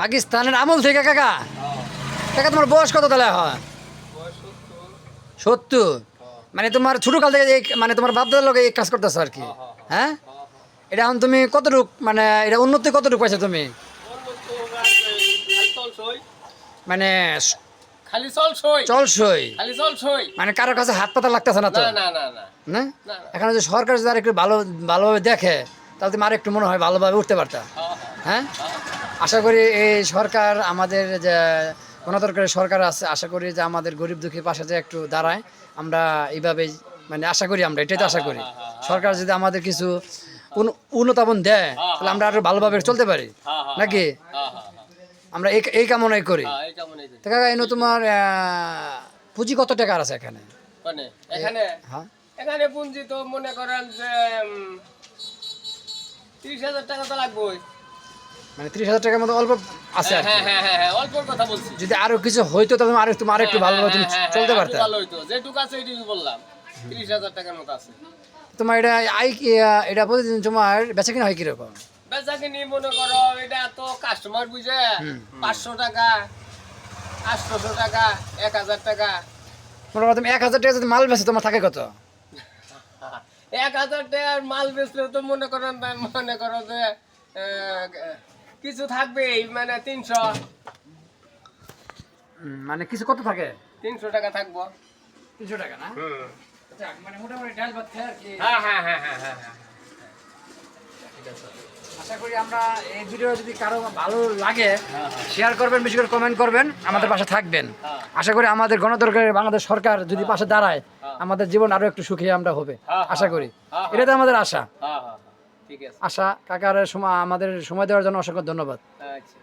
পাকিস্তানের আমল থেকে কাকা? কাকা তোমার বয়স কত তাহলে হয় সত্তর। মানে তোমার ছোট কাল থেকে মানে তোমার বাপ দাদার লোক এই কাজ করতেছো আর কি? হ্যাঁ। এটা এখন তুমি কতটুক মানে এটা উন্নতি কতটুকু পাইছো তুমি? খালি মানে খালি খালি চলছই। মানে কারোর কাছে হাত পাতা লাগতেছে না তো? না। এখানে যে সরকার যদি আর একটু ভালো ভালোভাবে দেখে তাহলে তুমি আর একটু মনে হয় ভালোভাবে উঠতে পারতা হ্যাঁ। আশা করি এই সরকার আমাদের যে গণতন্ত্রের সরকার আছে আশা করি যে আমাদের গরিব দুঃখী পাশে যে একটু দাঁড়ায় আমরা এইভাবেই মানে আশা করি আমরা এটাই তো আশা করি। সরকার যদি আমাদের কিছু উন- উন্নতাপন দেয় তাহলে আমরা আরও ভালোভাবে চলতে পারি। নাকি? আমরা এই এই কামনাই করি। কাকা এনে তোমার পুঁজি কত টাকার আছে এখানে? মানে এখানে? হ্যাঁ? এখানে পুঞ্জি তো মনে করেন যে তিরিশ হাজার টাকা তো লাগবেই। মানে ত্রিশ হাজার টাকার মতো অল্প আছে হ্যাঁ হ্যাঁ হ্যাঁ হ্যাঁ অল্পর কথা বলছি। যদি আরও কিছু হইতো তাহলে আর একটু আর একটু ভালোভাবে তুমি হ্যাঁ, হ্যাঁ, চলতে ভালো হইতো। যেটুকু আছে এইটুকু বললাম। তিরিশ হাজার টাকার মতো আছে। তোমার এটা আই এটা প্রতিদিন তোমার বেচা কিনা হয় কীরকম? বেচা কিনি মনে করো এটা তো কাস্টমার বুঝে। পাঁচশো টাকা আটশোশো টাকা এক হাজার টাকা। তুমি এক হাজার টাকা যদি মাল বেচে তোমার থাকে কত? এক হাজার টাকার মাল বেচলে তো মনে করেন মনে করো যে কিছু থাকবেই মানে তিনশো। মানে কিছু কত থাকে? তিনশো টাকা থাকব। তিনশো টাকা না? মানে মোটামুটি ডাল ভাত খাই আর কি। হ্যাঁ হ্যাঁ হ্যাঁ হ্যাঁ হ্যাঁ হ্যাঁ। আশা করি আমরা এই ভিডিও যদি কারও ভালো লাগে শেয়ার করবেন বেশি করে কমেন্ট করবেন আমাদের পাশে থাকবেন। হ্যাঁ। আশা করি আমাদের গণতন্ত্রের বাংলাদেশ সরকার যদি পাশে দাঁড়ায় আমাদের জীবন আরও একটু সুখী আমরা হবে। হ্যাঁ, আশা করি। হ্যাঁ, এটা তো আমাদের আশা। হ্যাঁ হ্যাঁ হ্যাঁ। ঠিক আছে। আশা কাকার সময় আমাদের সময় দেওয়ার জন্য অসংখ্য ধন্যবাদ। আচ্ছা।